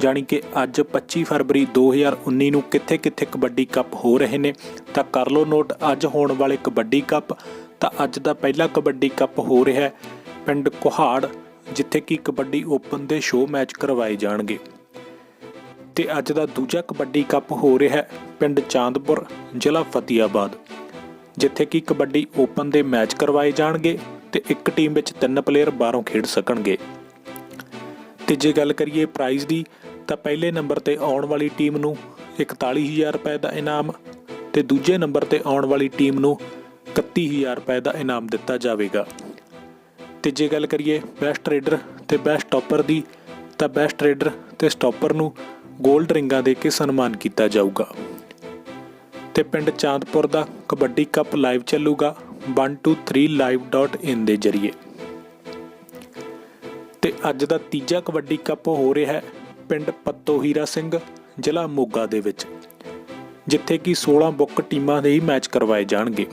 ਜਾਣੀ ਕਿ ਅੱਜ 25 ਫਰਵਰੀ 2019 ਨੂੰ ਕਿੱਥੇ-ਕਿੱਥੇ ਕਬੱਡੀ ਕੱਪ ਹੋ ਰਹੇ ਨੇ, ਤਾਂ ਕਰ ਲਓ ਨੋਟ, ਅੱਜ ਹੋਣ ਵਾਲੇ ਕਬੱਡੀ ਕੱਪ, ਤਾਂ ਅੱਜ ਦਾ ਪਹਿਲਾ ਕਬੱਡੀ ਕੱਪ ਹੋ ਰਿਹਾ ਹੈ ਪਿੰਡ ਕੁਹਾੜ, ਜਿੱਥੇ ਕਿ ਕਬੱਡੀ ਓਪਨ ਦੇ ਸ਼ੋਅ ਮੈਚ ਕਰਵਾਏ ਜਾਣਗੇ। ਤੇ ਅੱਜ ਦਾ ਦੂਜਾ ਕਬੱਡੀ ਕੱਪ ਹੋ ਰਿਹਾ ਹੈ ਪਿੰਡ ਚਾਂਦਪੁਰ, ਜ਼ਿਲ੍ਹਾ ਫਤਿਆਬਾਦ ਜਿੱਥੇ ਕਿ ਕਬੱਡੀ ਓਪਨ ਦੇ ਮੈਚ ਕਰਵਾਏ ਜਾਣਗੇ ਤੇ ਇੱਕ ਟੀਮ ਵਿੱਚ ਤਿੰਨ ਪਲੇਅਰ ਬਾਹਰੋਂ ਖੇਡ ਸਕਣਗੇ। ਤੇ ਜੇ ਗੱਲ ਕਰੀਏ ਪ੍ਰਾਈਜ਼ ਦੀ, ਤਾਂ ਪਹਿਲੇ ਨੰਬਰ ਤੇ ਆਉਣ ਵਾਲੀ ਟੀਮ ਨੂੰ 41000 ਰੁਪਏ ਦਾ ਇਨਾਮ ਤੇ ਦੂਜੇ ਨੰਬਰ ਤੇ ਆਉਣ ਵਾਲੀ ਟੀਮ ਨੂੰ 31000 ਰੁਪਏ ਦਾ ਇਨਾਮ ਦਿੱਤਾ ਜਾਵੇਗਾ। ਤੇ ਜੇ ਗੱਲ ਕਰੀਏ ਬੈਸਟ ਟ੍ਰੇਡਰ ਤੇ ਬੈਸਟ ਸਟਾਪਰ ਦੀ, ਤਾਂ ਬੈਸਟ ਟ੍ਰੇਡਰ ਤੇ ਸਟਾਪਰ ਨੂੰ 골ਡ ਰਿੰਗਾਂ ਦੇ ਕੇ ਸਨਮਾਨ ਕੀਤਾ ਜਾਊਗਾ। ਤੇ ਪਿੰਡ ਚਾਂਦਪੁਰ ਦਾ ਕਬੱਡੀ ਕੱਪ ਲਾਈਵ ਚੱਲੂਗਾ। 123live.in ਦੇ ਜ਼ਰੀਏ। ਅੱਜ ਦਾ ਤੀਜਾ ਕਬੱਡੀ ਕੱਪ ਹੋ ਰਿਹਾ ਹੈ ਪਿੰਡ ਪੱਤੋ ਹੀਰਾ ਸਿੰਘ, ਜ਼ਿਲ੍ਹਾ ਮੋਗਾ ਦੇ ਵਿੱਚ, ਜਿੱਥੇ ਕਿ 16 ਬੁੱਕ ਟੀਮਾਂ ਦੇ ਹੀ ਮੈਚ ਕਰਵਾਏ ਜਾਣਗੇ।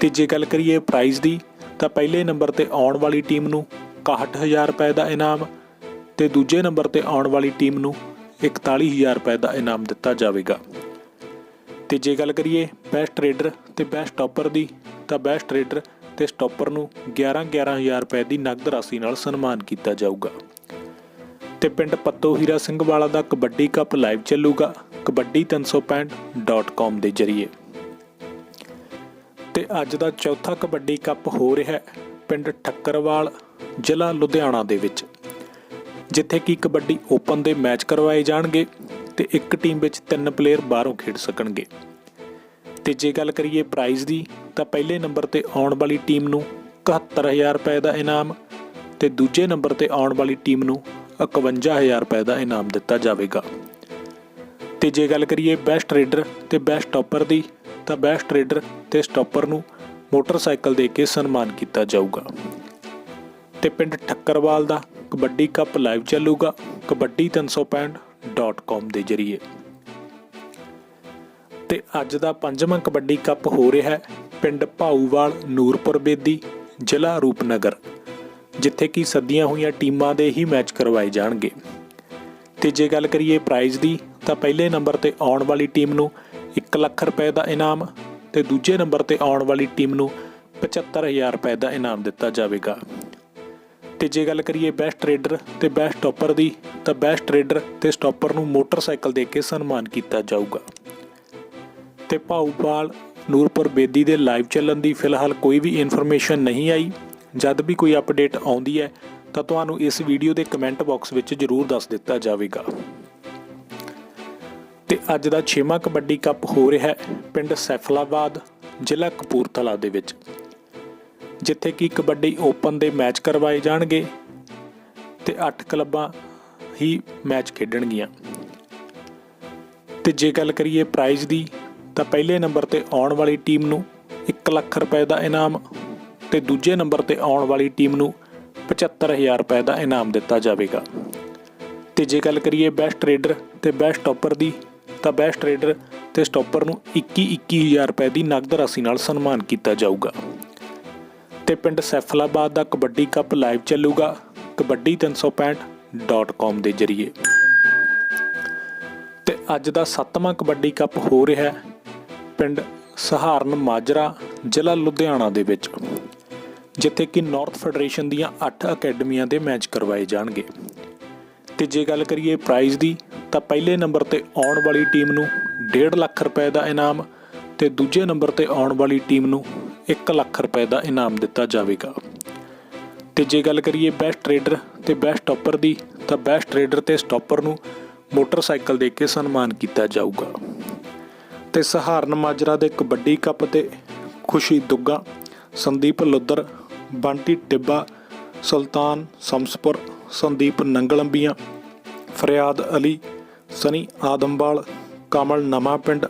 ਤੇ ਜੇ ਗੱਲ ਕਰੀਏ ਪ੍ਰਾਈਜ਼ ਦੀ, ਤਾਂ ਪਹਿਲੇ ਨੰਬਰ ਤੇ ਆਉਣ ਵਾਲੀ ਟੀਮ ਨੂੰ 61000 ਰੁਪਏ ਦਾ ਇਨਾਮ ਤੇ ਦੂਜੇ ਨੰਬਰ ਤੇ ਆਉਣ ਵਾਲੀ ਟੀਮ ਨੂੰ 41000 ਰੁਪਏ ਦਾ ਇਨਾਮ ਦਿੱਤਾ ਜਾਵੇਗਾ। ਤੇ ਜੇ ਗੱਲ ਕਰੀਏ ਬੈਸਟ ਟ੍ਰੇਡਰ ਤੇ ਬੈਸਟ ਸਟਾਪਰ ਦੀ, ਤਾਂ ਬੈਸਟ ਟ੍ਰੇਡਰ ਤੇ ਸਟਾਪਰ ਨੂੰ 11-11000 ਰੁਪਏ ਦੀ ਨਗਦ ਰਾਸ਼ੀ ਨਾਲ ਸਨਮਾਨ ਕੀਤਾ ਜਾਊਗਾ। ਤੇ ਪਿੰਡ ਪੱਤੋ ਹੀਰਾ ਸਿੰਘ ਵਾਲਾ ਦਾ ਕਬੱਡੀ ਕੱਪ ਲਾਈਵ ਚੱਲੂਗਾ ਕਬੱਡੀ365.com ਦੇ ਜ਼ਰੀਏ। ਤੇ ਅੱਜ ਦਾ ਚੌਥਾ ਕਬੱਡੀ ਕੱਪ ਹੋ ਰਿਹਾ ਹੈ ਪਿੰਡ ਠੱਕਰਵਾਲ, ਜ਼ਿਲ੍ਹਾ ਲੁਧਿਆਣਾ ਦੇ ਵਿੱਚ, ਜਿੱਥੇ ਕਿ ਕਬੱਡੀ ਓਪਨ ਦੇ ਮੈਚ ਕਰਵਾਏ ਜਾਣਗੇ ਤੇ ਇੱਕ ਟੀਮ ਵਿੱਚ ਤਿੰਨ ਪਲੇਅਰ ਬਾਹਰੋਂ ਖੇਡ ਸਕਣਗੇ। ਤੇ ਜੇ ਗੱਲ ਕਰੀਏ ਪ੍ਰਾਈਜ਼ ਦੀ, ਤਾਂ ਪਹਿਲੇ ਨੰਬਰ ਤੇ ਆਉਣ ਵਾਲੀ ਟੀਮ ਨੂੰ 71000 ਰੁਪਏ ਦਾ ਇਨਾਮ ਤੇ ਦੂਜੇ ਨੰਬਰ ਤੇ ਆਉਣ ਵਾਲੀ ਟੀਮ ਨੂੰ 51000 ਰੁਪਏ ਦਾ ਇਨਾਮ ਦਿੱਤਾ ਜਾਵੇਗਾ। ਤੇ ਜੇ ਗੱਲ ਕਰੀਏ ਬੈਸਟ ਰੇਡਰ ਤੇ ਬੈਸਟ ਸਟਾਪਰ ਦੀ, ਤਾਂ ਬੈਸਟ ਰੇਡਰ ਤੇ ਸਟਾਪਰ ਨੂੰ ਮੋਟਰਸਾਈਕਲ ਦੇ ਕੇ ਸਨਮਾਨ ਕੀਤਾ ਜਾਊਗਾ। ਤੇ ਪਿੰਡ ਠੱਕਰਵਾਲ ਦਾ ਕਬੱਡੀ ਕੱਪ ਲਾਈਵ ਚੱਲੂਗਾ ਕਬੱਡੀ365.com ਦੇ ਜ਼ਰੀਏ। ਤੇ ਅੱਜ ਦਾ ਪੰਜਵਾਂ ਕਬੱਡੀ ਕੱਪ ਹੋ ਰਿਹਾ ਹੈ, ਪਿੰਡ ਭਾਊਵਾਲ, ਨੂਰਪੁਰ ਬੇਦੀ, ਜ਼ਿਲ੍ਹਾ ਰੂਪਨਗਰ, ਜਿੱਥੇ ਕਿ ਸੱਦੀਆਂ ਹੋਈਆਂ ਟੀਮਾਂ ਦੇ ਹੀ ਮੈਚ ਕਰਵਾਏ ਜਾਣਗੇ। ਤੇ ਜੇ ਗੱਲ ਕਰੀਏ ਪ੍ਰਾਈਜ਼ ਦੀ, ਤਾਂ ਪਹਿਲੇ ਨੰਬਰ ਤੇ ਆਉਣ ਵਾਲੀ ਟੀਮ ਨੂੰ 1 ਲੱਖ ਰੁਪਏ ਦਾ ਇਨਾਮ ਤੇ ਦੂਜੇ ਨੰਬਰ ਤੇ ਆਉਣ ਵਾਲੀ ਟੀਮ ਨੂੰ 75000 ਰੁਪਏ ਦਾ ਇਨਾਮ ਦਿੱਤਾ ਜਾਵੇਗਾ। ਤੇ ਜੇ ਗੱਲ ਕਰੀਏ ਬੈਸਟ ਰੇਡਰ ਤੇ ਬੈਸਟ ਸਟਾਪਰ ਦੀ, ਤਾਂ ਬੈਸਟ ਰੇਡਰ ਤੇ ਸਟਾਪਰ ਨੂੰ ਮੋਟਰਸਾਈਕਲ ਦੇ ਕੇ ਸਨਮਾਨ ਕੀਤਾ ਜਾਊਗਾ। ਤੇ ਭਾਊਪਾਲ ਨੂਰਪੁਰ ਬੇਦੀ ਦੇ ਲਾਈਵ ਚੱਲਣ ਦੀ ਫਿਲਹਾਲ ਕੋਈ ਵੀ ਇਨਫੋਰਮੇਸ਼ਨ ਨਹੀਂ ਆਈ। ਜਦ ਵੀ ਕੋਈ ਅਪਡੇਟ ਆਉਂਦੀ ਹੈ, ਤਾਂ ਤੁਹਾਨੂੰ ਇਸ ਵੀਡੀਓ ਦੇ ਕਮੈਂਟ ਬਾਕਸ ਵਿੱਚ ਜ਼ਰੂਰ ਦੱਸ ਦਿੱਤਾ ਜਾਵੇਗਾ। ਤੇ ਅੱਜ ਦਾ 6ਵਾਂ ਕਬੱਡੀ ਕੱਪ ਹੋ ਰਿਹਾ ਹੈ ਪਿੰਡ ਸੈਫਲਾਬਾਦ, ਜ਼ਿਲ੍ਹਾ ਕਪੂਰਥਲਾ ਦੇ ਵਿੱਚ। ਜਿੱਥੇ ਕਿ ਕਬੱਡੀ ਓਪਨ ਦੇ ਮੈਚ ਕਰਵਾਏ ਜਾਣਗੇ ਤੇ 8 ਕਲੱਬਾਂ ਹੀ ਮੈਚ ਖੇਡਣਗੀਆਂ। ਤੇ ਜੇ ਗੱਲ ਕਰੀਏ ਪ੍ਰਾਈਜ਼ ਦੀ ਤਾਂ ਪਹਿਲੇ ਨੰਬਰ ਤੇ ਆਉਣ ਵਾਲੀ ਟੀਮ ਨੂੰ 1 ਲੱਖ ਰੁਪਏ ਦਾ ਇਨਾਮ ਤੇ ਦੂਜੇ ਨੰਬਰ ਤੇ ਆਉਣ ਵਾਲੀ ਟੀਮ ਨੂੰ 75000 ਰੁਪਏ ਦਾ ਇਨਾਮ ਦਿੱਤਾ ਜਾਵੇਗਾ। ਤੇ ਜੇ ਗੱਲ ਕਰੀਏ ਬੈਸਟ ਰੇਡਰ ਤੇ ਬੈਸਟ ਸਟਾਪਰ ਦੀ, ਤਾਂ ਬੈਸਟ ਰੇਡਰ ਤੇ ਸਟਾਪਰ ਨੂੰ 21-21000 ਰੁਪਏ ਦੀ ਨਗਦ ਰਾਸ਼ੀ ਨਾਲ ਸਨਮਾਨ ਕੀਤਾ ਜਾਊਗਾ। ਤੇ ਪਿੰਡ ਸੈਫਲਾਬਾਦ ਦਾ ਕਬੱਡੀ ਕੱਪ ਲਾਈਵ ਚੱਲੂਗਾ ਕਬੱਡੀ365.com ਦੇ ਜ਼ਰੀਏ। ਤੇ ਅੱਜ ਦਾ 7ਵਾਂ ਕਬੱਡੀ ਕੱਪ ਹੋ ਰਿਹਾ ਹੈ। ਪਿੰਡ ਸਹਾਰਨ ਮਾਜਰਾ, ਜ਼ਿਲ੍ਹਾ ਲੁਧਿਆਣਾ ਦੇ ਵਿੱਚ, ਜਿੱਥੇ ਕਿ ਨਾਰਥ ਫੈਡਰੇਸ਼ਨ ਦੀਆਂ 8 ਅਕੈਡਮੀਆਂ ਦੇ ਮੈਚ ਕਰਵਾਏ ਜਾਣਗੇ। ਤੇ ਜੇ ਗੱਲ ਕਰੀਏ ਪ੍ਰਾਈਜ਼ ਦੀ, ਤਾਂ ਪਹਿਲੇ ਨੰਬਰ ਤੇ ਆਉਣ ਵਾਲੀ ਟੀਮ ਨੂੰ 1.5 ਲੱਖ ਰੁਪਏ ਦਾ ਇਨਾਮ ਤੇ ਦੂਜੇ ਨੰਬਰ ਤੇ ਆਉਣ ਵਾਲੀ ਟੀਮ ਨੂੰ 1 ਲੱਖ ਰੁਪਏ ਦਾ ਇਨਾਮ ਦਿੱਤਾ ਜਾਵੇਗਾ। ਤੇ ਜੇ ਗੱਲ ਕਰੀਏ ਬੈਸਟ ਟ੍ਰੇਡਰ ਤੇ ਬੈਸਟ ਸਟਾਪਰ ਦੀ, ਤਾਂ ਬੈਸਟ ਟ੍ਰੇਡਰ ਤੇ ਸਟਾਪਰ ਨੂੰ ਮੋਟਰਸਾਈਕਲ ਦੇ ਕੇ ਸਨਮਾਨ ਕੀਤਾ ਜਾਊਗਾ। ਤੇ ਸਹਾਰਨ ਮਾਜਰਾ ਦੇ ਕਬੱਡੀ ਕੱਪ ਤੇ ਖੁਸ਼ੀ ਦੁੱਗਾ, ਸੰਦੀਪ ਲੁੱਦਰ, ਬੰਟੀ ਟਿੱਬਾ, ਸੁਲਤਾਨ ਸਮਸਪੁਰ, ਸੰਦੀਪ ਨੰਗਲੰਬੀਆਂ, ਫਰਿਆਦ ਅਲੀ, ਸਨੀ ਆਦਮਵਾਲ, ਕਮਲ ਨਵਾਂ ਪਿੰਡ,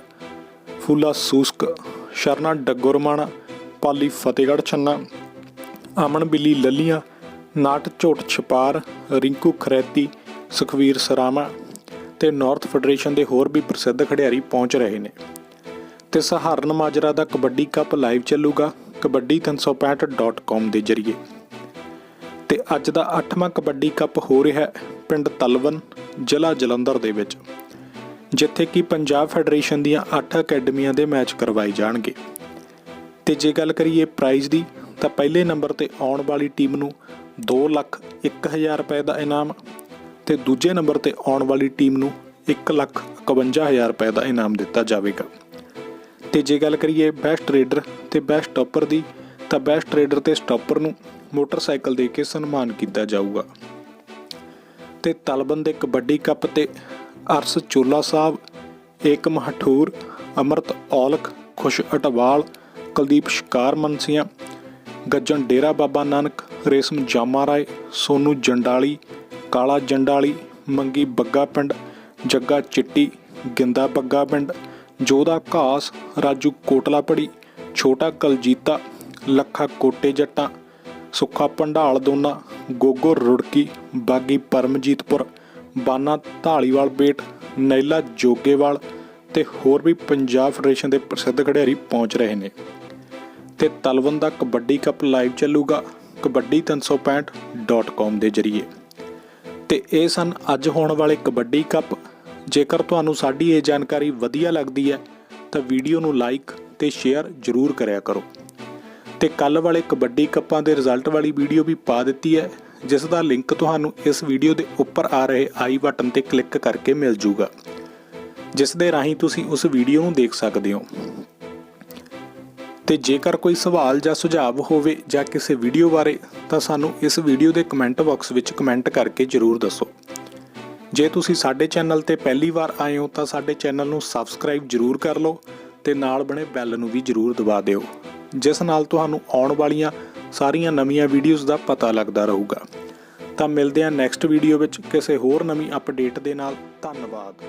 ਫੂਲਾ ਸੂਸਕ, ਸ਼ਰਨਾ ਡੱਗੋਰਮਾਣਾ, ਪਾਲੀ ਫਤਿਹਗੜ੍ਹ ਛੰਨਾ, ਅਮਨ ਬਿੱਲੀ ਲੱਲੀਆਂ, ਨਾਟ ਝੋਟ ਛਪਾਰ, ਰਿੰਕੂ ਖਰੈਤੀ, ਸੁਖਵੀਰ ਸਰਾਮਾ ਤੇ ਨਾਰਥ ਫੈਡਰੇਸ਼ਨ ਦੇ ਹੋਰ ਵੀ ਪ੍ਰਸਿੱਧ ਖਿਡਾਰੀ ਪਹੁੰਚ ਰਹੇ ਨੇ। ਤੇ ਸਹਾਰਨ ਮਾਜਰਾ ਦਾ ਕਬੱਡੀ ਕੱਪ ਲਾਈਵ ਚੱਲੂਗਾ kabaddi365.com ਦੇ ਜ਼ਰੀਏ। ਤੇ ਅੱਜ ਦਾ 8ਵਾਂ ਕਬੱਡੀ ਕੱਪ ਹੋ ਰਿਹਾ ਹੈ ਪਿੰਡ ਤਲਵਨ, ਜ਼ਿਲ੍ਹਾ ਜਲੰਧਰ ਦੇ ਵਿੱਚ, ਜਿੱਥੇ ਕਿ ਪੰਜਾਬ ਫੈਡਰੇਸ਼ਨ ਦੀਆਂ 8 ਅਕੈਡਮੀਆਂ ਦੇ ਮੈਚ ਕਰਵਾਏ ਜਾਣਗੇ। ਤੇ ਜੇ ਗੱਲ ਕਰੀਏ ਪ੍ਰਾਈਜ਼ ਦੀ, ਤਾਂ ਪਹਿਲੇ ਨੰਬਰ ਤੇ ਆਉਣ ਵਾਲੀ ਟੀਮ ਨੂੰ 2 ਲੱਖ 1000 ਰੁਪਏ ਦਾ ਇਨਾਮ ਤੇ ਦੂਜੇ ਨੰਬਰ ਤੇ ਆਉਣ ਵਾਲੀ ਟੀਮ ਨੂੰ 1 ਲੱਖ 51000 ਰੁਪਏ ਦਾ ਇਨਾਮ ਦਿੱਤਾ ਜਾਵੇਗਾ। ਤੇ ਜੇ ਗੱਲ ਕਰੀਏ ਬੈਸਟ ਰੇਡਰ ਤੇ ਬੈਸਟ ਸਟਾਪਰ ਦੀ, ਤਾਂ ਬੈਸਟ ਰੇਡਰ ਤੇ ਸਟਾਪਰ ਨੂੰ ਮੋਟਰਸਾਈਕਲ ਦੇ ਕੇ ਸਨਮਾਨ ਕੀਤਾ ਜਾਊਗਾ। ਤੇ ਤਲਬੰਦ ਦੇ ਕਬੱਡੀ ਕੱਪ ਤੇ ਅਰਸ ਚੋਲਾ ਸਾਹਿਬ ਏਕਮ ਹਠੂਰ ਅਮਰਤ ਔਲਖ, ਖੁਸ਼ ਅਟਵਾਲ, ਕੁਲਦੀਪ ਸ਼ਿਕਾਰ ਮਨਸੀਆਂ, ਗੱਜਣ ਡੇਰਾ ਬਾਬਾ ਨਾਨਕ, ਰੇਸ਼ਮ ਜਾਮਾ ਰਾਏ, ਸੋਨੂ ਜੰਡਾਲੀ ਕਾਲਾ ਜੰਡਾਲੀ, ਮੰਗੀ ਬੱਗਾ ਪਿੰਡ, ਜੱਗਾ ਚਿੱਟੀ, ਗਿੰਦਾ ਬੱਗਾ ਪਿੰਡ ਜੋਦਾ ਘਾਸ, ਰਾਜੂ ਕੋਟਲਾਪੜੀ ਛੋਟਾ ਕਲਜੀਤਾ, ਲੱਖਾ ਕੋਟੇ ਜੱਟਾਂ, ਸੁੱਖਾ ਪੰਡਾਲ ਦੋਨਾ, ਗੋਗੋ ਰੁੜਕੀ, ਬਾਗੀ ਪਰਮਜੀਤਪੁਰ, ਬਾਨਾ ਢਾਲੀਵਾਲ ਬੇਟ, ਨੈਲਾ ਜੋਗੇਵਾਲ ਤੇ ਹੋਰ ਵੀ ਪੰਜਾਬ ਫੈਡਰੇਸ਼ਨ ਦੇ ਪ੍ਰਸਿੱਧ ਖਿਡਾਰੀ ਪਹੁੰਚ ਰਹੇ ਨੇ। ਤੇ ਤਲਵਨ ਦਾ ਕਬੱਡੀ ਕੱਪ ਲਾਈਵ ਚੱਲੂਗਾ kabaddi365.com ਦੇ ਜ਼ਰੀਏ। ਤੇ ਇਹ ਸਨ ਅੱਜ ਹੋਣ ਵਾਲੇ ਕਬੱਡੀ ਕੱਪ। ਜੇਕਰ ਤੁਹਾਨੂੰ ਸਾਡੀ ਇਹ ਜਾਣਕਾਰੀ ਵਧੀਆ ਲੱਗਦੀ ਹੈ, ਤਾਂ ਵੀਡੀਓ ਨੂੰ ਲਾਈਕ ਤੇ ਸ਼ੇਅਰ ਜ਼ਰੂਰ ਕਰਿਆ ਕਰੋ। ਤੇ ਕੱਲ ਵਾਲੇ ਕਬੱਡੀ ਕੱਪਾਂ ਦੇ ਰਿਜ਼ਲਟ ਵਾਲੀ ਵੀਡੀਓ ਵੀ ਪਾ ਦਿੱਤੀ ਹੈ, ਜਿਸ ਦਾ ਲਿੰਕ ਤੁਹਾਨੂੰ ਇਸ ਵੀਡੀਓ ਦੇ ਉੱਪਰ ਆ ਰਹੇ ਆਈ ਬਟਨ ਤੇ ਕਲਿੱਕ ਕਰਕੇ ਮਿਲ ਜੂਗਾ, ਜਿਸ ਦੇ ਰਾਹੀਂ ਤੁਸੀਂ ਉਸ ਵੀਡੀਓ ਨੂੰ ਦੇਖ ਸਕਦੇ ਹੋ। ਤੇ ਜੇਕਰ ਕੋਈ ਸਵਾਲ ਜਾਂ ਸੁਝਾਅ ਹੋਵੇ ਜਾਂ ਕਿਸੇ ਵੀਡੀਓ ਬਾਰੇ, ਤਾਂ ਸਾਨੂੰ ਇਸ ਵੀਡੀਓ ਦੇ ਕਮੈਂਟ ਬਾਕਸ ਵਿੱਚ ਕਮੈਂਟ ਕਰਕੇ ਜਰੂਰ ਦੱਸੋ। ਜੇ ਤੁਸੀਂ ਸਾਡੇ ਚੈਨਲ ਤੇ ਪਹਿਲੀ ਵਾਰ ਆਏ ਹੋ, ਤਾਂ ਸਾਡੇ ਚੈਨਲ ਨੂੰ ਸਬਸਕ੍ਰਾਈਬ ਜਰੂਰ ਕਰ ਲਓ ਤੇ ਨਾਲ ਬਣੇ ਬੈਲ ਨੂੰ ਵੀ ਜਰੂਰ ਦਬਾ ਦਿਓ, ਜਿਸ ਨਾਲ ਤੁਹਾਨੂੰ ਆਉਣ ਵਾਲੀਆਂ ਸਾਰੀਆਂ ਨਵੀਆਂ ਵੀਡੀਓਜ਼ ਦਾ ਪਤਾ ਲੱਗਦਾ ਰਹੂਗਾ। ਤਾਂ ਮਿਲਦੇ ਹਾਂ ਨੈਕਸਟ ਵੀਡੀਓ ਵਿੱਚ ਕਿਸੇ ਹੋਰ ਨਵੀਂ ਅਪਡੇਟ ਦੇ ਨਾਲ। ਧੰਨਵਾਦ।